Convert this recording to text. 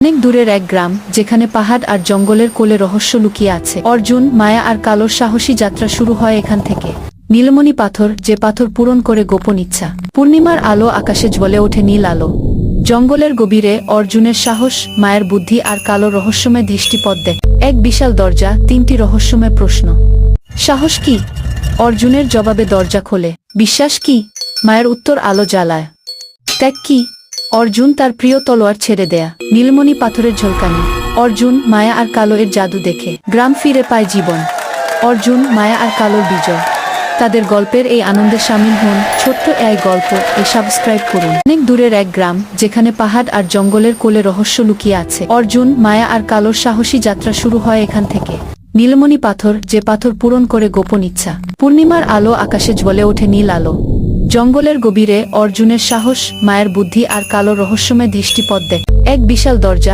অনেক দূরের এক গ্রাম, যেখানে পাহাড় আর জঙ্গলের কোলে রহস্য লুকিয়ে আছে। অর্জুন, মায়া আর কালোর সাহসী যাত্রা শুরু হয় এখান থেকে। নীলমণি পাথর, যে পাথর পূরণ করে গোপন ইচ্ছা। পূর্ণিমার আলো আকাশে জ্বলে ওঠে নীল আলো। জঙ্গলের গভীরে অর্জুনের সাহস, মায়ের বুদ্ধি আর কালো রহস্যময় দৃষ্টিপথ দেখ। এক বিশাল দরজা, তিনটি রহস্যময় প্রশ্ন। সাহস কি? অর্জুনের জবাবে দরজা খোলে। বিশ্বাস কি? মায়ের উত্তর আলো জ্বালায়। ত্যাগ কি? অর্জুন তার প্রিয় তলোয়ার ছেড়ে দেয়া, নীলমণি পাথরের ঝলকানি। অর্জুন, মায়া আর কালো এর জাদু দেখে, গ্রাম ফিরে পায় জীবন। অর্জুন, মায়া আর কালোর বিজয়। তাদের গল্পের এই আনন্দে সামিল হন ছোট্ট এই গল্প এ সাবস্ক্রাইব করুন। অনেক দূরের এক গ্রাম, যেখানে পাহাড় আর জঙ্গলের কোলে রহস্য লুকিয়ে আছে। অর্জুন, মায়া আর কালোর সাহসী যাত্রা শুরু হয় এখান থেকে। নীলমণি পাথর, যে পাথর পূরণ করে গোপন ইচ্ছা। পূর্ণিমার আলো আকাশে জ্বলে ওঠে নীল আলো। জঙ্গলের গভীরে অর্জুনের সাহস মায়ের বুদ্ধি আর কালো রহস্যময় দৃষ্টিপথ দেখ। এক বিশাল দরজা